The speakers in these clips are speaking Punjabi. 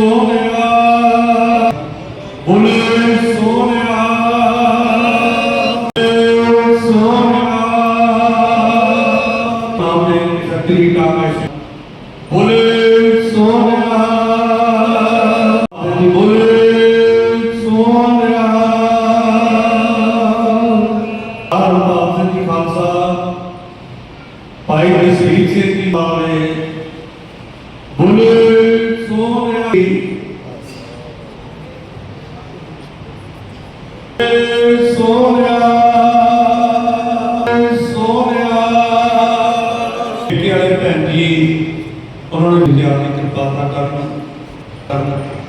ਬੋਲੇ ਬੋਲੇ ਸੋਨਿਆ ਬੋਲੇ ਸੋਨਿਆ ਸ਼ਕਤੀ ਕਾਮੇਸ਼ ਬੋਲੇ ਸੋਨਿਆ ਬੋਲੇ ਸੋਨਿਆ ਹਰ ਬਾਤ ਦੀ ਖਾਲਸਾ। ਭਾਈ ਜਸਵੀਰ ਸਿੰਘ ਜੀ ਬਾਰੇ ਬੋਲੇ ਸੋਨਿਆ ਬੇਟੇ ਵਾਲੇ ਭੈਣ ਜੀ ਉਹਨਾਂ ਨੇ ਵਿਦਿਆ ਦੀ ਕਿਰਪਾਲਤਾ ਕਰਨ ਕਰਨ।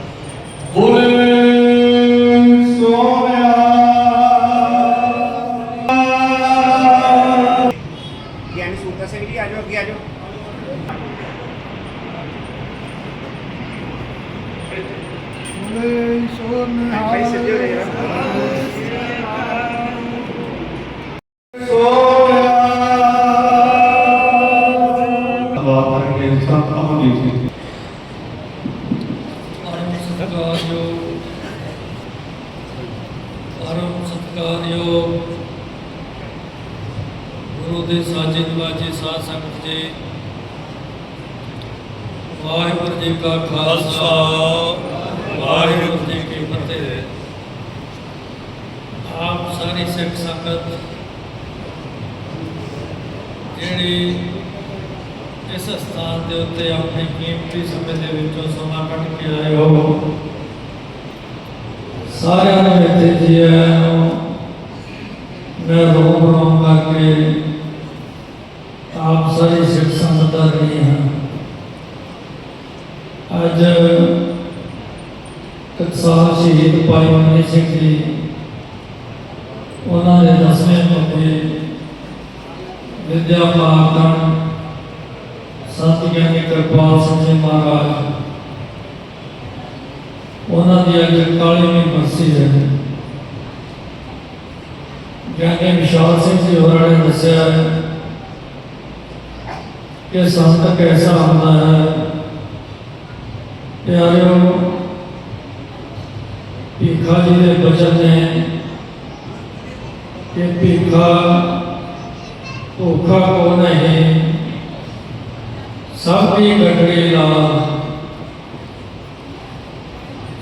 ਗੁਰੂ ਦੇ ਸਾਜੇ ਨਵਾਜੇ ਸਾਧ ਸੰਗਤ ਜੀ। ਵਾਹਿਗੁਰੂ ਜੀ ਕਾ ਖਾਲਸਾ। ਵਾਹਿਗੁਰੂ ਜੀ ਕੀ ਫਤਿਹ। ਆਪ ਸਾਰੀ ਸਿੱਖ ਸੰਗਤ ਜਿਹੜੀ ਇਸ ਸਥਾਨ ਦੇ ਉੱਤੇ ਆਪਣੇ ਕੀਮਤੀ ਸਮੇਂ ਦੇ ਵਿੱਚੋਂ ਸਮਾਂ ਕੱਢ ਕੇ ਆਏ ਹੋ, ਸਾਰਿਆਂ ਨੂੰ ਇੱਥੇ ਜੀ ਮੈਂ ਰੋਮ ਰੋਮ ਕਰਕੇ ਆਪ ਸਾਰੀ ਸਿੱਖ ਸੰਗਤ ਦਾ ਰਹੀ ਹਾਂ ਅੱਜ ਟਕਸਾਲ ਸ਼ਹੀਦ ਭਾਈ ਮਨੀ ਸਿੰਘ ਜੀ, ਉਹਨਾਂ ਦੇ ਦਸਵੇਂ ਮੌਕੇ ਵਿਦਿਆ ਮਾਰਗਣ ਸੰਤ ਗਿਆਨੀ ਕਿਰਪਾਲ ਸਿੰਘ ਜੀ ਮਹਾਰਾਜ। ਉਹਨਾਂ ਦੀ ਅੱਜ 41ਵੀਂ ਬਰਸੀ ਹੈ। ਗਿਆਨੀ ਵਿਸ਼ਾਲ ਸਿੰਘ ਜੀ ਹੋਰਾਂ ਨੇ ਦੱਸਿਆ ਹੈ ਕਿ ਸੰਤ ਕੈਸਾ ਹੁੰਦਾ ਹੈ। ਪਿਆਰੇ ਭੀਖਾ ਜੀ ਦੇ ਬਚਨ ਨੇ ਕਿ ਭੀਖਾ ਭੁੱਖਾ ਕੋ ਨਹੀਂ? ਸਭ ਦੀ ਗਠੜੀ ਲਾ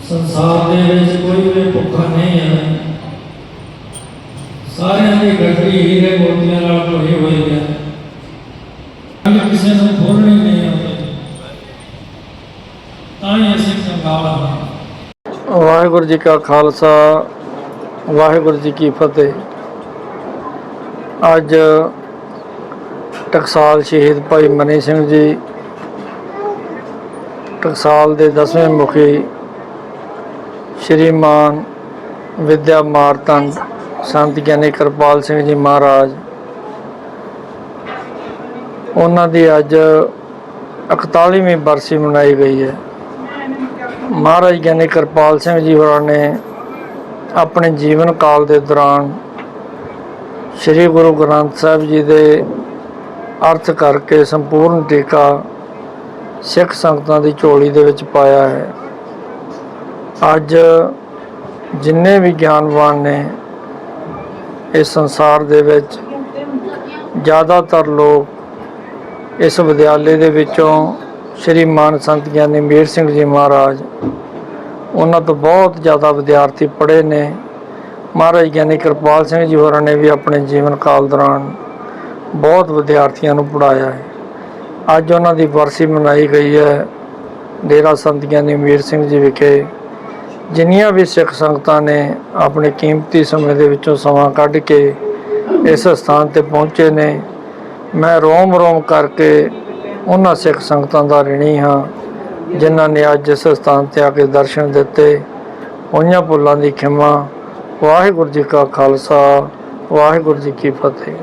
ਸੰਸਾਰ ਦੇ ਵਿੱਚ ਕੋਈ ਵੀ ਭੁੱਖਾ ਨਹੀਂ ਹੈ। ਸਾਰਿਆਂ ਦੀ ਗਠੜੀ ਹੀਰੇ ਮੋਤੀਆਂ ਨਾਲ ਭਰੀ ਹੋਈ ਹੈ। ਅੰਗ ਕਿਸੇ ਨੂੰ ਖੋਲਣੀ ਨਹੀਂ ਆਉਂਦੀ। ਤਾਂ ਹੀ ਅਸੀਂ ਕੰਗਾਲ ਹਾਂ। ਵਾਹਿਗੁਰੂ ਜੀ ਕਾ ਖਾਲਸਾ, ਵਾਹਿਗੁਰੂ ਜੀ ਕੀ ਫਤਿਹ। ਅੱਜ ਟਕਸਾਲ ਸ਼ਹੀਦ ਭਾਈ ਮਨੀ ਸਿੰਘ ਜੀ ਟਕਸਾਲ ਦੇ ਦਸਵੇਂ ਮੁਖੀ ਸ਼੍ਰੀਮਾਨ ਵਿਦਿਆ ਮਾਰਤੰਡ ਸੰਤ ਗਿਆਨੀ ਕਿਰਪਾਲ ਸਿੰਘ ਜੀ ਮਹਾਰਾਜ। ਉਹਨਾਂ ਦੀ ਅੱਜ 41ਵੀਂ ਬਰਸੀ ਮਨਾਈ ਗਈ ਹੈ। ਮਹਾਰਾਜ ਗਿਆਨੀ ਕਿਰਪਾਲ ਸਿੰਘ ਜੀ ਹੋਰਾਂ ਨੇ ਆਪਣੇ ਜੀਵਨ ਕਾਲ ਦੇ ਦੌਰਾਨ ਸ੍ਰੀ ਗੁਰੂ ਗ੍ਰੰਥ ਸਾਹਿਬ ਜੀ ਦੇ ਅਰਥ ਕਰਕੇ ਸੰਪੂਰਨ ਟੀਕਾ ਸਿੱਖ ਸੰਗਤਾਂ ਦੀ ਝੋਲੀ ਦੇ ਵਿੱਚ ਪਾਇਆ ਹੈ। ਅੱਜ ਜਿੰਨੇ ਵੀ ਗਿਆਨਵਾਨ ਨੇ ਇਸ ਸੰਸਾਰ ਦੇ ਵਿੱਚ, ਜ਼ਿਆਦਾਤਰ ਲੋਕ ਇਸ ਵਿਦਿਆਲੇ ਦੇ ਵਿੱਚੋਂ ਸ਼੍ਰੀ ਮਾਨ ਸੰਤ ਗਿਆਨੀ ਮੇਰ ਸਿੰਘ ਜੀ ਮਹਾਰਾਜ, ਉਹਨਾਂ ਤੋਂ ਬਹੁਤ ਜ਼ਿਆਦਾ ਵਿਦਿਆਰਥੀ ਪੜ੍ਹੇ ਨੇ। ਮਹਾਰਾਜ ਗਿਆਨੀ ਕਿਰਪਾਲ ਸਿੰਘ ਜੀ ਹੋਰਾਂ ਨੇ ਵੀ ਆਪਣੇ ਜੀਵਨ ਕਾਲ ਦੌਰਾਨ ਬਹੁਤ ਵਿਦਿਆਰਥੀਆਂ ਨੂੰ ਪੜਾਇਆ ਹੈ। ਅੱਜ ਉਹਨਾਂ ਦੀ ਵਰਸੀ ਮਨਾਈ ਗਈ ਹੈ ਡੇਰਾ ਸੰਤ ਗਿਆਨੀ ਮੀਰ ਸਿੰਘ ਜੀ ਵਿਖੇ। ਜਿੰਨੀਆਂ ਵੀ ਸਿੱਖ ਸੰਗਤਾਂ ਨੇ ਆਪਣੇ ਕੀਮਤੀ ਸਮੇਂ ਦੇ ਵਿੱਚੋਂ ਸਮਾਂ ਕੱਢ ਕੇ ਇਸ ਸਥਾਨ ਤੇ ਪਹੁੰਚੇ ਨੇ, ਮੈਂ ਰੋਮ ਰੋਮ ਕਰਕੇ ਉਹਨਾਂ ਸਿੱਖ ਸੰਗਤਾਂ ਦਾ ਰਿਣੀ ਹਾਂ, ਜਿਨ੍ਹਾਂ ਨੇ ਅੱਜ ਇਸ ਸਥਾਨ ਤੇ ਆ ਕੇ ਦਰਸ਼ਨ ਦਿੱਤੇ। ਉਹਨਾਂ ਭੁੱਲਾਂ ਦੀ ਖਿਮਾ, ਵਾਹਿਗੁਰੂ ਜੀ ਕਾ ਖਾਲਸਾ, ਵਾਹਿਗੁਰੂ ਜੀ ਕੀ ਫਤਿਹ।